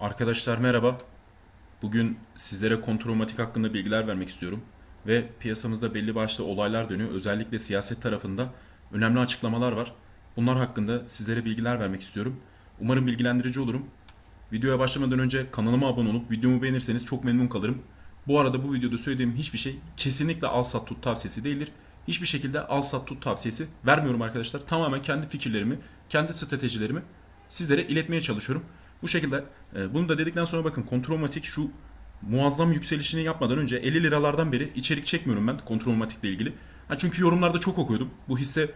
Arkadaşlar merhaba. Bugün sizlere kontrolmatik hakkında bilgiler vermek istiyorum. Ve piyasamızda belli başlı olaylar dönüyor. Özellikle siyaset tarafında önemli açıklamalar var. Bunlar hakkında sizlere bilgiler vermek istiyorum. Umarım bilgilendirici olurum. Videoya başlamadan önce kanalıma abone olup videomu beğenirseniz çok memnun kalırım. Bu arada bu videoda söylediğim hiçbir şey kesinlikle al sat tut tavsiyesi değildir. Hiçbir şekilde al sat tut tavsiyesi vermiyorum arkadaşlar. Tamamen kendi fikirlerimi, kendi stratejilerimi sizlere iletmeye çalışıyorum. Bu şekilde e, bunu da dedikten sonra bakın Kontrolmatik şu muazzam yükselişini yapmadan önce 50 liralardan beri içerik çekmiyorum ben Kontrolmatik'le ilgili. Ha çünkü yorumlarda çok okuyordum. Bu hisse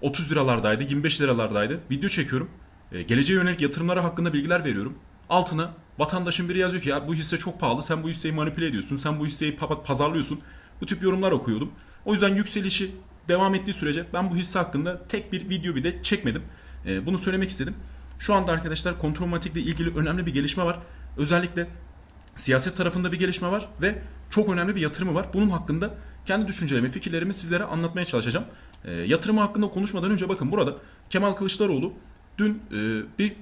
30 liralardaydı, 25 liralardaydı. Video çekiyorum. E, geleceğe yönelik yatırımları hakkında bilgiler veriyorum. Altına vatandaşın biri yazıyor ki ya bu hisse çok pahalı, sen bu hisseyi manipüle ediyorsun, sen bu hisseyi pa- pazarlıyorsun. Bu tip yorumlar okuyordum. O yüzden yükselişi devam ettiği sürece ben bu hisse hakkında tek bir video bile çekmedim. E, bunu söylemek istedim. Şu anda arkadaşlar kontrolmatikle ilgili önemli bir gelişme var. Özellikle siyaset tarafında bir gelişme var ve çok önemli bir yatırımı var. Bunun hakkında kendi düşüncelerimi, fikirlerimi sizlere anlatmaya çalışacağım. E, yatırımı hakkında konuşmadan önce bakın burada Kemal Kılıçdaroğlu dün e, bir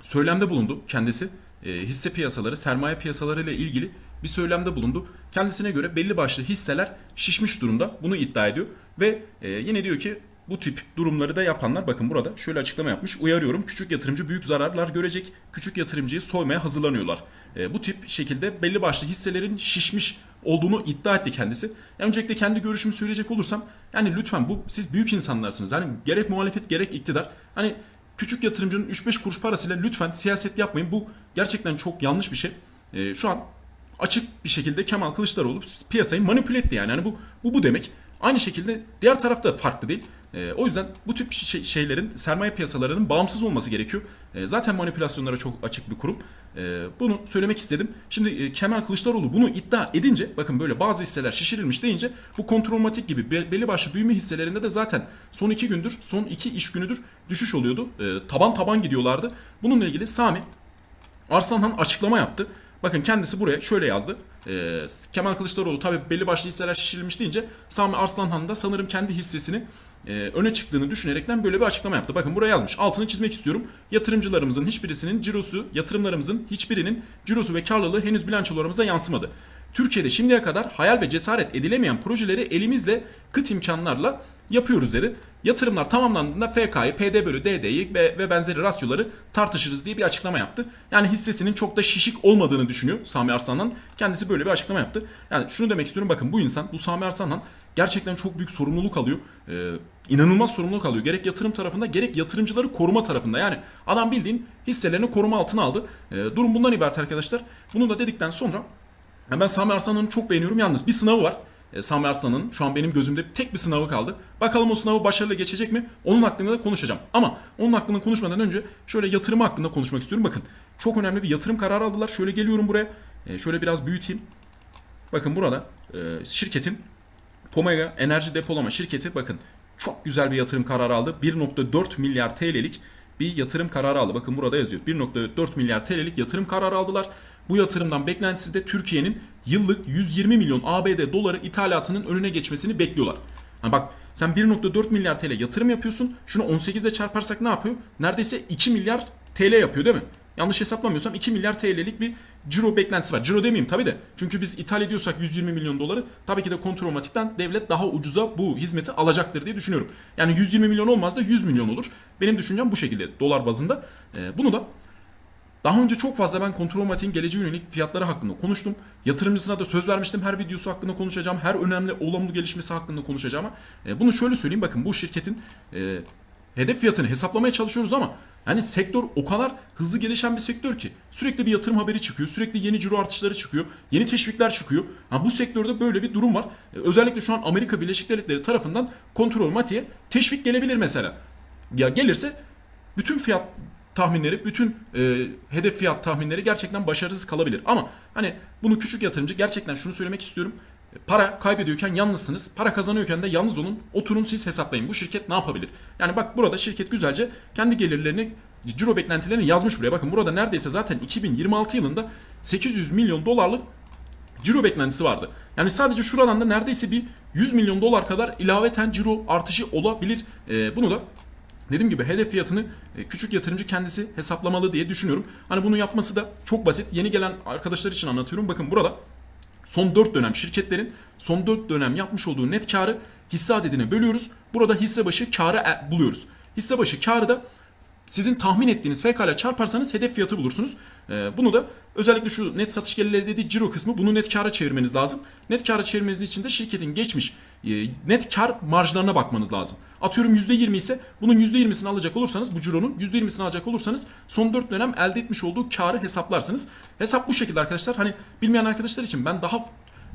söylemde bulundu kendisi. E, hisse piyasaları, sermaye piyasaları ile ilgili bir söylemde bulundu. Kendisine göre belli başlı hisseler şişmiş durumda. Bunu iddia ediyor. Ve e, yine diyor ki bu tip durumları da yapanlar bakın burada şöyle açıklama yapmış. Uyarıyorum küçük yatırımcı büyük zararlar görecek. Küçük yatırımcıyı soymaya hazırlanıyorlar. E, bu tip şekilde belli başlı hisselerin şişmiş olduğunu iddia etti kendisi. Yani öncelikle kendi görüşümü söyleyecek olursam yani lütfen bu siz büyük insanlarsınız. Hani gerek muhalefet gerek iktidar. Hani küçük yatırımcının 3-5 kuruş parasıyla lütfen siyaset yapmayın. Bu gerçekten çok yanlış bir şey. E, şu an açık bir şekilde Kemal Kılıçdaroğlu piyasayı manipüle etti yani. yani bu, bu bu demek. Aynı şekilde diğer tarafta farklı değil. E, o yüzden bu tip şey- şeylerin sermaye piyasalarının bağımsız olması gerekiyor. E, zaten manipülasyonlara çok açık bir kurum. E, bunu söylemek istedim. Şimdi e, Kemal Kılıçdaroğlu bunu iddia edince bakın böyle bazı hisseler şişirilmiş deyince bu kontrolmatik gibi be- belli başlı büyüme hisselerinde de zaten son iki gündür, son iki iş günüdür düşüş oluyordu. E, taban taban gidiyorlardı. Bununla ilgili Sami Arslanhan açıklama yaptı. Bakın kendisi buraya şöyle yazdı. Ee, Kemal Kılıçdaroğlu tabi belli başlı hisseler şişirilmiş deyince Sami Arslanhan da sanırım kendi hissesini e, öne çıktığını düşünerekten böyle bir açıklama yaptı. Bakın buraya yazmış. Altını çizmek istiyorum. Yatırımcılarımızın hiçbirisinin cirosu, yatırımlarımızın hiçbirinin cirosu ve karlılığı henüz bilançolarımıza yansımadı. Türkiye'de şimdiye kadar hayal ve cesaret edilemeyen projeleri elimizle kıt imkanlarla yapıyoruz dedi. Yatırımlar tamamlandığında FK'yı, PD bölü DD'yi ve, ve benzeri rasyoları tartışırız diye bir açıklama yaptı. Yani hissesinin çok da şişik olmadığını düşünüyor Sami Arslan'dan. Kendisi böyle bir açıklama yaptı. Yani şunu demek istiyorum bakın bu insan, bu Sami Arslan'dan gerçekten çok büyük sorumluluk alıyor. Ee, inanılmaz sorumluluk alıyor. Gerek yatırım tarafında gerek yatırımcıları koruma tarafında. Yani adam bildiğin hisselerini koruma altına aldı. Ee, durum bundan ibaret arkadaşlar. Bunu da dedikten sonra ya ben Sami Arslan'ı çok beğeniyorum. Yalnız bir sınavı var. E, Sami Arslan'ın şu an benim gözümde tek bir sınavı kaldı. Bakalım o sınavı başarılı geçecek mi? Onun hakkında da konuşacağım. Ama onun hakkında konuşmadan önce şöyle yatırımı hakkında konuşmak istiyorum. Bakın çok önemli bir yatırım kararı aldılar. Şöyle geliyorum buraya. E, şöyle biraz büyüteyim. Bakın burada e, şirketin Pomega Enerji Depolama şirketi bakın çok güzel bir yatırım kararı aldı. 1.4 milyar TL'lik bir yatırım kararı aldı. Bakın burada yazıyor. 1.4 milyar TL'lik yatırım kararı aldılar. Bu yatırımdan beklentisi de Türkiye'nin yıllık 120 milyon ABD doları ithalatının önüne geçmesini bekliyorlar. Ha bak sen 1.4 milyar TL yatırım yapıyorsun. Şunu 18 ile çarparsak ne yapıyor? Neredeyse 2 milyar TL yapıyor değil mi? Yanlış hesaplamıyorsam 2 milyar TL'lik bir ciro beklentisi var. Ciro demeyeyim tabii de. Çünkü biz ithal ediyorsak 120 milyon doları tabii ki de kontrolmatikten devlet daha ucuza bu hizmeti alacaktır diye düşünüyorum. Yani 120 milyon olmaz da 100 milyon olur. Benim düşüncem bu şekilde dolar bazında. Ee, bunu da daha önce çok fazla ben kontrolmatiğin geleceğe yönelik fiyatları hakkında konuştum. Yatırımcısına da söz vermiştim. Her videosu hakkında konuşacağım. Her önemli olumlu gelişmesi hakkında konuşacağım. E, bunu şöyle söyleyeyim. Bakın bu şirketin e, hedef fiyatını hesaplamaya çalışıyoruz ama yani sektör o kadar hızlı gelişen bir sektör ki sürekli bir yatırım haberi çıkıyor. Sürekli yeni ciro artışları çıkıyor. Yeni teşvikler çıkıyor. Ha, bu sektörde böyle bir durum var. E, özellikle şu an Amerika Birleşik Devletleri tarafından kontrol matiğe teşvik gelebilir mesela. Ya gelirse bütün fiyat tahminleri, bütün e, hedef fiyat tahminleri gerçekten başarısız kalabilir. Ama hani bunu küçük yatırımcı gerçekten şunu söylemek istiyorum. Para kaybediyorken yalnızsınız. Para kazanıyorken de yalnız olun. Oturun siz hesaplayın. Bu şirket ne yapabilir? Yani bak burada şirket güzelce kendi gelirlerini ciro beklentilerini yazmış buraya. Bakın burada neredeyse zaten 2026 yılında 800 milyon dolarlık ciro beklentisi vardı. Yani sadece şuradan da neredeyse bir 100 milyon dolar kadar ilaveten ciro artışı olabilir. E, bunu da Dediğim gibi hedef fiyatını e, küçük yatırımcı kendisi hesaplamalı diye düşünüyorum. Hani bunu yapması da çok basit. Yeni gelen arkadaşlar için anlatıyorum. Bakın burada son 4 dönem şirketlerin son 4 dönem yapmış olduğu net karı hisse adedine bölüyoruz. Burada hisse başı karı e- buluyoruz. Hisse başı karı da sizin tahmin ettiğiniz ile çarparsanız hedef fiyatı bulursunuz. Ee, bunu da özellikle şu net satış gelirleri dediği ciro kısmı bunu net kâra çevirmeniz lazım. Net kâra çevirmeniz için de şirketin geçmiş e, net kar marjlarına bakmanız lazım. Atıyorum %20 ise bunun %20'sini alacak olursanız bu cironun %20'sini alacak olursanız son 4 dönem elde etmiş olduğu karı hesaplarsınız. Hesap bu şekilde arkadaşlar. Hani bilmeyen arkadaşlar için ben daha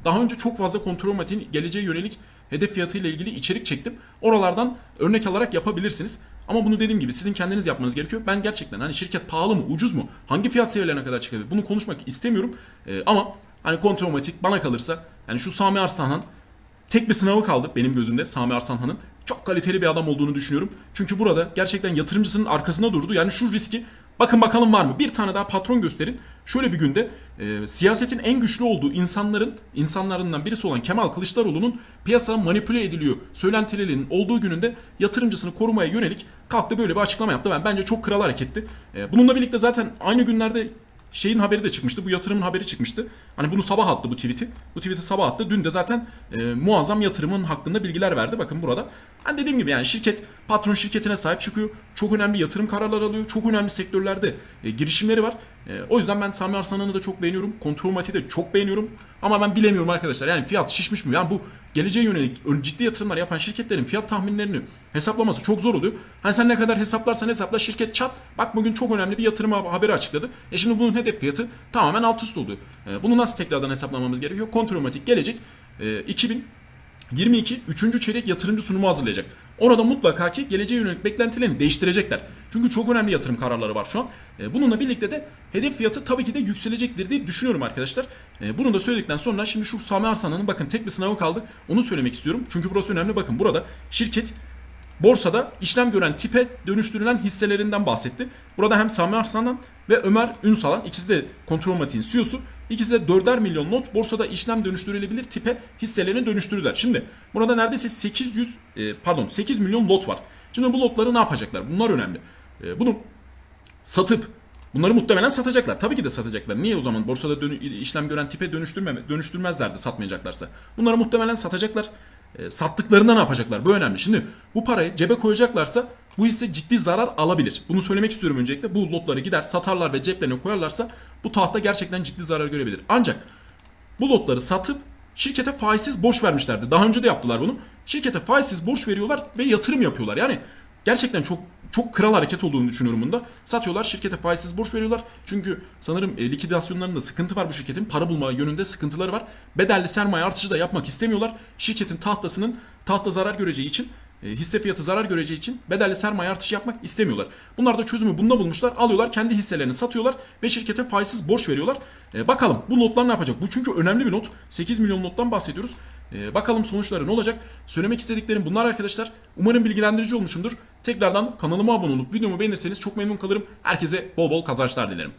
daha önce çok fazla kontrol matiğin geleceğe yönelik hedef fiyatı ile ilgili içerik çektim. Oralardan örnek alarak yapabilirsiniz. Ama bunu dediğim gibi sizin kendiniz yapmanız gerekiyor. Ben gerçekten hani şirket pahalı mı, ucuz mu, hangi fiyat seviyelerine kadar çıkabilir bunu konuşmak istemiyorum. Ee, ama hani kontrol matik bana kalırsa yani şu Sami Arslanhan tek bir sınavı kaldı benim gözümde Sami Arslanhan'ın. Çok kaliteli bir adam olduğunu düşünüyorum. Çünkü burada gerçekten yatırımcısının arkasında durdu. Yani şu riski bakın bakalım var mı? Bir tane daha patron gösterin. Şöyle bir günde e, siyasetin en güçlü olduğu insanların insanlarından birisi olan Kemal Kılıçdaroğlu'nun piyasa manipüle ediliyor söylentilerinin olduğu gününde yatırımcısını korumaya yönelik kalktı böyle bir açıklama yaptı. Ben bence çok kral hareketti. E, bununla birlikte zaten aynı günlerde şeyin haberi de çıkmıştı. Bu yatırımın haberi çıkmıştı. Hani bunu sabah attı bu tweet'i. Bu tweet'i sabah attı. Dün de zaten e, muazzam yatırımın hakkında bilgiler verdi. Bakın burada. Hani dediğim gibi yani şirket patron şirketine sahip çıkıyor. Çok önemli yatırım kararları alıyor. Çok önemli sektörlerde e, girişimleri var. E, o yüzden ben Sami Arslan'ı da çok beğeniyorum. Kontrol Mati'yi de çok beğeniyorum. Ama ben bilemiyorum arkadaşlar. Yani fiyat şişmiş mi? Yani bu geleceğe yönelik ön- ciddi yatırımlar yapan şirketlerin fiyat tahminlerini hesaplaması çok zor oluyor. Hani sen ne kadar hesaplarsan hesapla şirket çat. Bak bugün çok önemli bir yatırım ha- haberi açıkladı. E şimdi bunun hedef fiyatı tamamen alt üst oluyor. E, bunu nasıl tekrardan hesaplamamız gerekiyor? Kontrolmatik gelecek. E, 2000 22 3. çeyrek yatırımcı sunumu hazırlayacak. Orada mutlaka ki geleceğe yönelik beklentilerini değiştirecekler. Çünkü çok önemli yatırım kararları var şu an. E, Bununla birlikte de hedef fiyatı tabii ki de yükselecektir diye düşünüyorum arkadaşlar. E, Bunu da söyledikten sonra şimdi şu Sami Arsan'ın bakın tek bir sınavı kaldı. Onu söylemek istiyorum. Çünkü burası önemli. Bakın burada şirket borsada işlem gören tipe dönüştürülen hisselerinden bahsetti. Burada hem Sami Arslan'dan ve Ömer Ünsal'an ikisi de Kontrol Matik'in CEO'su. İkisi de 4'er milyon not borsada işlem dönüştürülebilir tipe hisselerini dönüştürdüler. Şimdi burada neredeyse 800 e, pardon 8 milyon lot var. Şimdi bu lotları ne yapacaklar? Bunlar önemli. E, bunu satıp bunları muhtemelen satacaklar. Tabii ki de satacaklar. Niye o zaman borsada dönü- işlem gören tipe dönüştürmeme, dönüştürmezlerdi satmayacaklarsa? Bunları muhtemelen satacaklar. E, sattıklarında ne yapacaklar? Bu önemli. Şimdi bu parayı cebe koyacaklarsa bu hisse ciddi zarar alabilir. Bunu söylemek istiyorum öncelikle. Bu lotları gider satarlar ve ceplerine koyarlarsa bu tahta gerçekten ciddi zarar görebilir. Ancak bu lotları satıp şirkete faizsiz borç vermişlerdi. Daha önce de yaptılar bunu. Şirkete faizsiz borç veriyorlar ve yatırım yapıyorlar. Yani gerçekten çok çok kral hareket olduğunu düşünüyorum bunda. Satıyorlar şirkete faizsiz borç veriyorlar. Çünkü sanırım e, likidasyonlarında sıkıntı var bu şirketin. Para bulma yönünde sıkıntıları var. Bedelli sermaye artışı da yapmak istemiyorlar. Şirketin tahtasının tahta zarar göreceği için e, hisse fiyatı zarar göreceği için bedelli sermaye artışı yapmak istemiyorlar. Bunlar da çözümü bunda bulmuşlar. Alıyorlar kendi hisselerini satıyorlar ve şirkete faizsiz borç veriyorlar. E, bakalım bu notlar ne yapacak? Bu çünkü önemli bir not. 8 milyon nottan bahsediyoruz. E, bakalım sonuçları ne olacak? Söylemek istediklerim bunlar arkadaşlar. Umarım bilgilendirici olmuşumdur. Tekrardan kanalıma abone olup videomu beğenirseniz çok memnun kalırım. Herkese bol bol kazançlar dilerim.